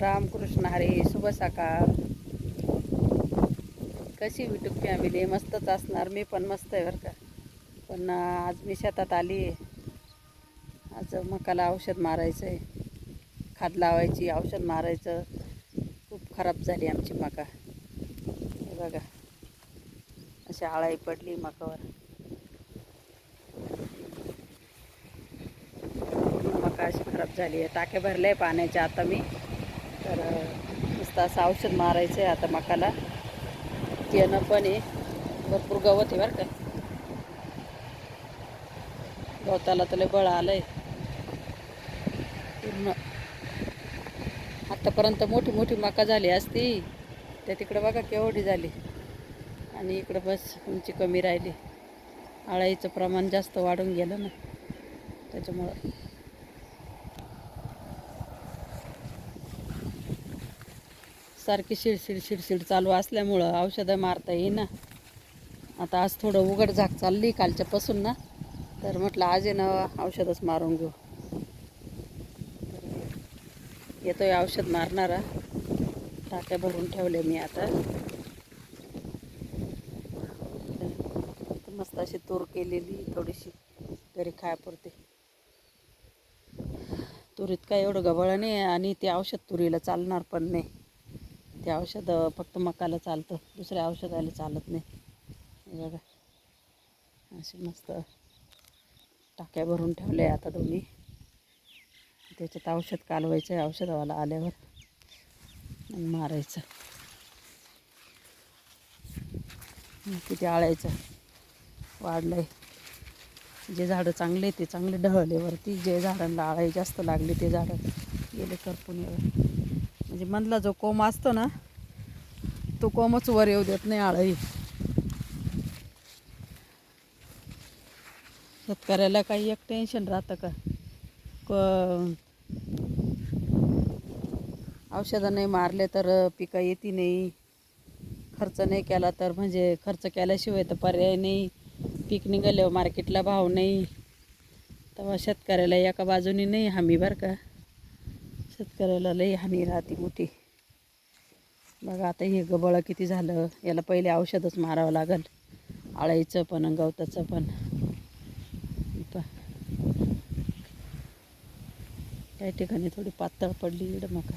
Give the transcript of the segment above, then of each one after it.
रामकृष्ण हरे शुभ सकाळ. कशी युट्यूब फॅमिली मस्तच असणार. मी पण मस्त आहे बरं का. पण आज मी शेतात आली आहे. आज मकाला औषध मारायचं आहे खाद लावायची औषध मारायचं. खूप खराब झाली आमची मका. हे बघा. अशी आळाई पडली मकावर. मका अशी खराब झाली आहे. टाके भरले पाण्याच्या आता मी. तर नुसतं मस्त असं औषध मारायचं आहे आता मकाला. त्यानं पण आहे. भरपूर गवत आहे बरं का. गवताला तर लय बळ आहे पूर्ण. आत्तापर्यंत मोठी मोठी मका झाली असती. त्या तिकडं बघा केवढी झाली. आणि इकडं बस उंची कमी राहिली. आळाईचं प्रमाण जास्त वाढून गेलं ना. त्याच्यामुळं सारखी शिडशिड शिडशिड चालू असल्यामुळं औषधं मारता येईना. आता आज थोडं उघड झाक चालली कालच्यापासून ना तर म्हटलं आज आहे ना औषधच मारून घेऊ. येतोय औषध मारणारा. टाक्या भरून ठेवले मी आता. मस्त अशी तूर केलेली थोडीशी घरी खायापुरती तुरीत काय एवढं गबळ नाही आणि ते औषध तुरीला चालणार पण नाही. ते औषध फक्त मकाला चालतं. दुसऱ्या औषधाला चालत नाही. बघा. असे मस्त टाक्या भरून ठेवल्या आता दोन्ही. त्याच्यात औषध कालवायचं आहे औषधावाला आल्यावर. मारायचं. किती आळायचं. वाढलंय. जे झाडं चांगले ते चांगले ढळले वरती. जे झाडांना आळाई जास्त लागली ते झाडं गेले करपून येऊ म्हणजे मधला जो कोंब असतो ना तो कोंबच वर येऊ देत नाही आळही. शेतकऱ्याला काही एक टेन्शन राहतं का? क औषधं नाही मारले तर पिकं येती नाही. खर्च नाही केला तर म्हणजे खर्च केल्याशिवाय तर पर्याय नाही. पीक निघाल्यावर मार्केटला भाव नाही. तेव्हा शेतकऱ्याला एका बाजूनी नाही हमी बरं का? शेतकऱ्याला लई हानी राहते मोठी. बघा आता हे गबळं किती झालं. याला पहिले औषधच मारावं लागल. आळाईचं पण गवताचं पण. प- काही ठिकाणी थोडी पातळ पडली इकडं मग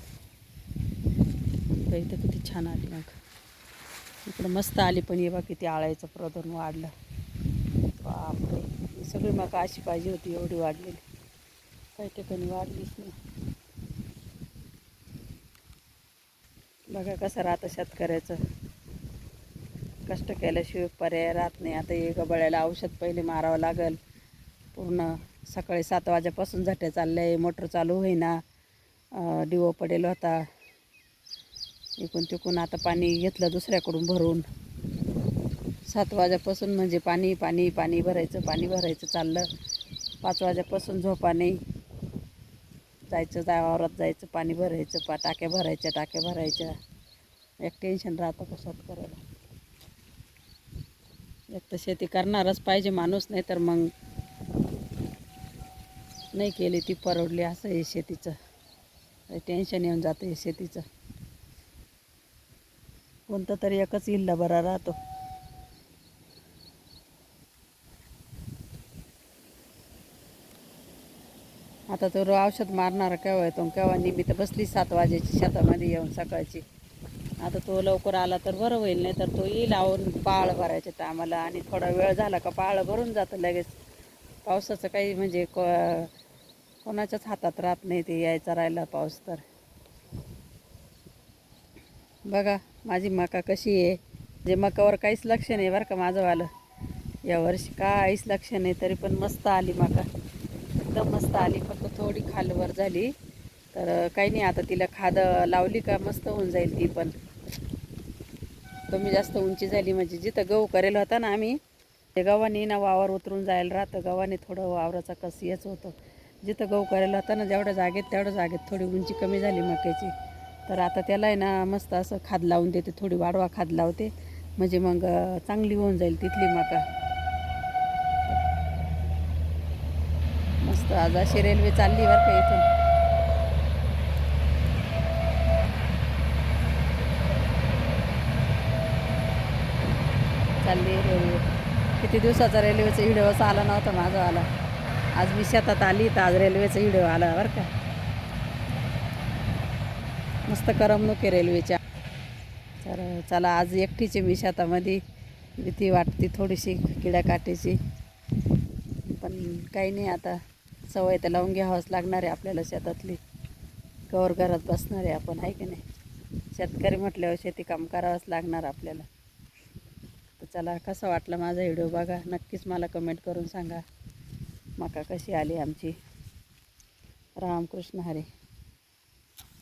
इथं किती छान आली मग इकडं मस्त आली पण ये बा किती आळायचं प्रदूषण वाढलं. बापरे. सगळी मका अशी पाहिजे होती एवढी वाढलेली. काही ठिकाणी वाढलीच नाही. बघा कसं राहतं शेतकऱ्याचं. कष्ट केल्याशिवाय पर्याय राहत नाही. आता हे गबळ्याला औषध पहिले मारावं लागेल. पूर्ण सकाळी सात वाजेपासून झट्या चालले आहे मोटर चालू होईना. अं, डिवो पडेल होता. इकून तिकून आता पाणी घेतलं दुसऱ्याकडून भरून. सात वाजेपासून म्हणजे पाणी पाणी पाणी भरायचं पाणी भरायचं चाललं. पाच वाजेपासून झोपा नाही जायचं जा वावरात जायचं पाणी भरायचं पा टाक्या भरायच्या टाक्या भरायच्या. एक टेन्शन राहतं का शेतकऱ्याला एक तर शेती करणारच पाहिजे माणूस नाही तर मग नाही केली ती परवडली असं हे शेतीचं. टेन्शन येऊन जातं हे शेतीचं. कोणतं तरी एकच इल्ला बरा राहतो. आता तो औषध मारणारा केव्हा येतो केव्हा निमित्त बसली सात वाजेची शेतामध्ये येऊन सकाळची. आता तो लवकर आला तर बरं होईल नाही तर तो येईल आवरून पाळ भरायचे टायमाला आणि थोडा वेळ झाला का पाळ भरून जातं लगेच. पावसाचं काही म्हणजे को कोणाच्याच हातात राहत नाही ते यायचा राहिला पाऊस तर. बघा माझी मका कशी आहे. जे मकावर काहीच लक्ष नाही बरं का माझंवालं यावर्षी काहीच लक्ष नाही तरी पण मस्त आली मका. एकदम मस्त आली फक्त थोडी खालवर झाली. तर काही नाही आता तिला खाद लावली का मस्त होऊन जाईल ती पण. कमी जास्त उंची झाली म्हणजे जिथं गहू करेल होता ना आम्ही ते गव्हाने ना वावर उतरून जायला राहतं. गव्हाने थोडं वावराचा कस येच होतं. जिथं गहू करायला होता ना जेवढ्या जागेत तेवढ्या जागेत थोडी उंची कमी झाली मक्याची. तर आता त्याला आहे ना मस्त असं खाद लावून देते थोडी वाढवा खाद लावते. म्हणजे मग चांगली होऊन जाईल तिथली मका. मस्त. आज अशी रेल्वे चालली बरं का इथून. चालली रेल्वे. किती दिवसाचा रेल्वेचा व्हिडिओ असा आला नव्हता माझा आला. आज मी शेतात आली तर आज रेल्वेचा व्हिडिओ आला बरं का. मस्त करमणूक आहे रेल्वेच्या. तर चला आज एकटीची मी शेतामध्ये. भीती वाटते थोडीशी किड्याकाठीची पण काही नाही आता. सवय तर लावून घ्यावंच लागणार आहे आपल्याला शेतातली. कवर घरात बसणार आहे आपण आहे की नाही? शेतकरी म्हटल्यावर शेती काम करावंच लागणार आपल्याला. तर चला कसा वाटला माझा व्हिडिओ बघा? नक्कीच मला कमेंट करून सांगा. मका कशी आली आमची? रामकृष्ण हरे.